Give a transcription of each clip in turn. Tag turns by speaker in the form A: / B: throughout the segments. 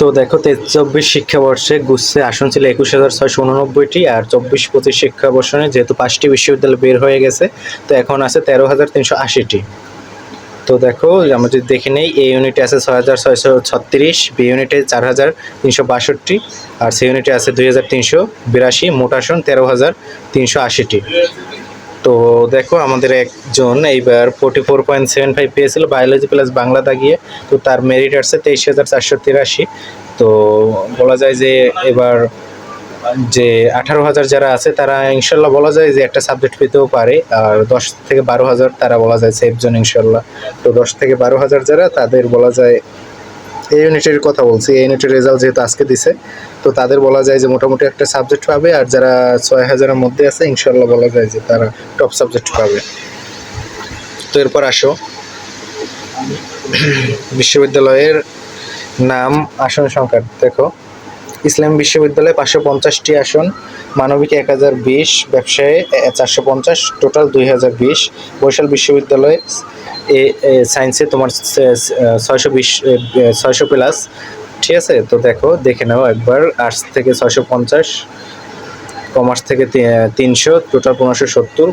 A: তো দেখো তে চব্বিশ শিক্ষাবর্ষে গুচ্ছে আসন ছিল একুশ হাজার ছয়শো উননব্বইটি আর চব্বিশ পঁচিশ শিক্ষাবর্ষে যেহেতু পাঁচটি বিশ্ববিদ্যালয় বের হয়ে গেছে, তো এখন আছে তেরো হাজার তিনশো আশিটি। তো দেখো, আমরা যদি দেখে নেই, এ ইউনিটে আছে ছয় হাজার ছয়শো ছত্রিশ, বি ইউনিটে চার হাজার তিনশো বাষট্টি আর সি ইউনিটে আছে দুই হাজার তিনশো বিরাশি, মোট আসন তেরো হাজার তিনশো আশিটি। তো দেখো আমাদের একজন এইবার forty four point seven five পেয়েছিল বায়োলজি প্লাস বাংলা দাগিয়ে। তো তার মেরিট আসছে তেইশ হাজার চারশো তিরাশি। তো বলা যায় যে এবার যে আঠারো হাজার যারা আছে তারা ইনশাল্লাহ বলা যায় যে একটা সাবজেক্ট পেতেও পারে, আর দশ থেকে বারো হাজার তারা বলা যায় সেফ জন ইনশাল্লাহ। তো দশ থেকে বারো হাজার যারা তাদের বলা যায় এই ইউনিটের কথা বলছি। এই ইউনিটের রেজাল্ট যেহেতু আজকে দিছে, তো তাদের বলা যায় যে মোটামুটি একটা সাবজেক্ট পাবে আর যারা ছয় হাজারের মধ্যে আছে ইনশাল্লাহ বলা যায় যে তারা টপ সাবজেক্ট পাবে। তো এরপর আসো। বিশ্ববিদ্যালয়ের নাম, আসন সংখ্যা, দেখো। ইসলাম বিশ্ববিদ্যালয়ে পাঁচশো পঞ্চাশটি আসন, মানবিক এক হাজার বিশ, ব্যবসায়ে চারশো পঞ্চাশ টোটাল দুই হাজার বিশ। বৈশাল বিশ্ববিদ্যালয়ে এ সায়েন্সে তোমার ছয়শো বিশ ছয়শো প্লাস ঠিক আছে? তো দেখো, দেখে নাও একবার আর্টস থেকে ছয়শো পঞ্চাশ কমার্স থেকে তিনশো টোটাল পনেরোশো সত্তর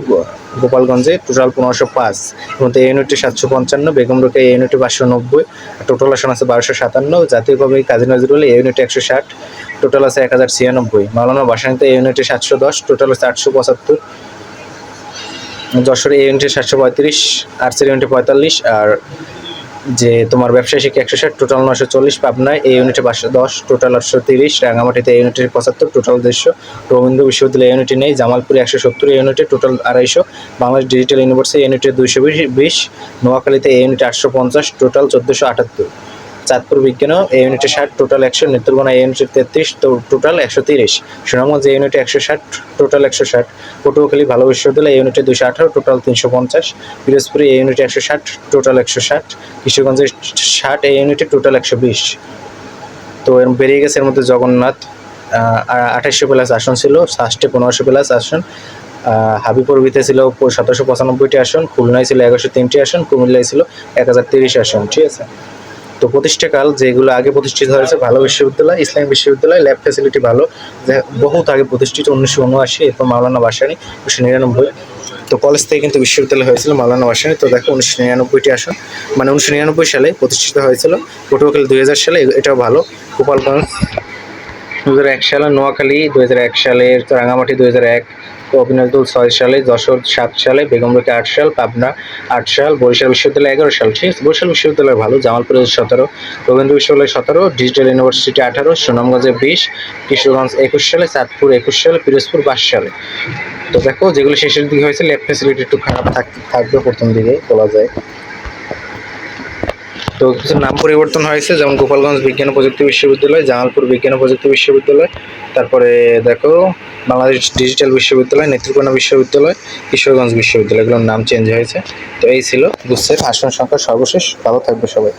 A: গোপালগঞ্জে টোটাল পনেরোশো পাঁচ, এবং এই ইউনিটে সাতশো পঞ্চান্ন, বেগম রোকে এই ইউনিটে পাঁচশো নব্বই টোটাল আসন আছে বারোশো সাতান্ন, জাতীয় কবি কাজী নজরুল এই ইউনিটে একশো ষাট টোটাল আছে এক হাজার ছিয়ানব্বই, মাওলানা বাসানিতে এই ইউনিটে সাতশো দশ টোটাল আছে আটশো পঁচাত্তর যশোরে এই ইউনিটে সাতশো পঁয়ত্রিশ আর্টসের ইউনিটে পঁয়তাল্লিশ, আর যে তোমার ব্যবসায় শিক্ষা একশো ষাট টোটাল নশো চল্লিশ পাবনায় এই ইউনিটে পাঁচশো দশ টোটাল আটশো তিরিশ রাঙামাটিতে এই ইউনিটে পঁচাত্তর টোটাল দেড়শো রবীন্দ্র বিশ্ববিদ্যালয় ইউনিটে নেই, জামালপুরে একশো সত্তর ইউনিটে টোটাল আড়াইশো, বাংলাদেশ ডিজিটাল ইউনিভার্সিটি ইউনিটে দুইশো বিশ নোয়াখালীতে এই ইউনিটে আটশো পঞ্চাশ টোটাল চোদ্দোশো আটাত্তর। চাঁদপুর বিজ্ঞানও এই ইউনিটে ষাট টোটাল একশো, নেত্রকোনা এই ইউনিটে তেত্রিশ, তো টোটাল একশো তিরিশ। সুনামগঞ্জ এই ইউনিটে একশো ষাট টোটাল একশো ষাট। পটুয়াখালী ভালো বিশ্ববিদ্যালয় এই ইউনিটে দুশো আঠারো টোটাল তিনশো পঞ্চাশ। পিরোজপুরে এই ইউনিটে একশো ষাট টোটাল একশো ষাট। কিশোরগঞ্জে ষাট এই ইউনিটে টোটাল একশো বিশ। তো এর বেরিয়ে গেছে এর মধ্যে জগন্নাথ আঠাশশো প্লাস আসন ছিল সাস্টে পনেরোশো প্লাস আসন। হাবিপুর হাবিপুরবিতে ছিল সতেরোশো পঁচানব্বইটি আসন, খুলনায় ছিল এগারোশো তিনটি আসন, কুমিল্লায় ছিল এক হাজার তিরিশ আসন, ঠিক আছে? তো প্রতিষ্ঠাকাল যেগুলো আগে প্রতিষ্ঠিত হয়েছে, ভালো বিশ্ববিদ্যালয়, ইসলামী বিশ্ববিদ্যালয় ল্যাব ফ্যাসিলিটি ভালো বহুত আগে প্রতিষ্ঠিত, উনিশশো উনআশি, এরপর মাওলানা বাসানি উনিশশো নিরানব্বই। তো কলেজ থেকে কিন্তু বিশ্ববিদ্যালয় হয়েছিল মাওলানা বাসানি তো দেখো উনিশশো নিরানব্বইটি আসন। মানে উনিশশো নিরানব্বই সালে প্রতিষ্ঠিত হয়েছিল। পটুয়াখালী দুই হাজার সালে এটাও ভালো। গোপালগঞ্জ দু হাজার এক সালে নোয়াখালী দু সালের রাঙামাটি দু এক অভিনজরুল ছয় সালে, যশোর সাত সালে বেগমরুকে আট সাল, পাবনা আট সাল, বরিশাল বিশ্ববিদ্যালয় এগারো সাল, ঠিক আছে? বরিশাল বিশ্ববিদ্যালয় ভালো, জামালপুরে সতেরো, রবীন্দ্র বিশ্ববিদ্যালয় সতেরো, ডিজিটাল ইউনিভার্সিটি আঠারো, সুনামগঞ্জে বিশ, কিশোরগঞ্জ একুশ সালে, চাঁদপুর একুশ সালে, পিরোজপুর বাইশ সালে। তো দেখো, যেগুলো শেষের দিকে হয়েছে ল্যাব ফেসিলিটি একটু খারাপ থাক- থাকবে প্রথম দিকে, বলা যায়। তো কিছু নাম পরিবর্তন হয়েছে, যেমন গোপালগঞ্জ বিজ্ঞান প্রযুক্তি বিশ্ববিদ্যালয়, জামালপুর বিজ্ঞান প্রযুক্তি বিশ্ববিদ্যালয়, তারপরে দেখো বাংলাদেশ ডিজিটাল বিশ্ববিদ্যালয়, নেত্রকোনা বিশ্ববিদ্যালয়, কিশোরগঞ্জ বিশ্ববিদ্যালয়, এগুলোর নাম চেঞ্জ হয়েছে। তো এই ছিল গুচ্ছের আসন সংখ্যা সর্বশেষ, ভালো থাকবে সবাই।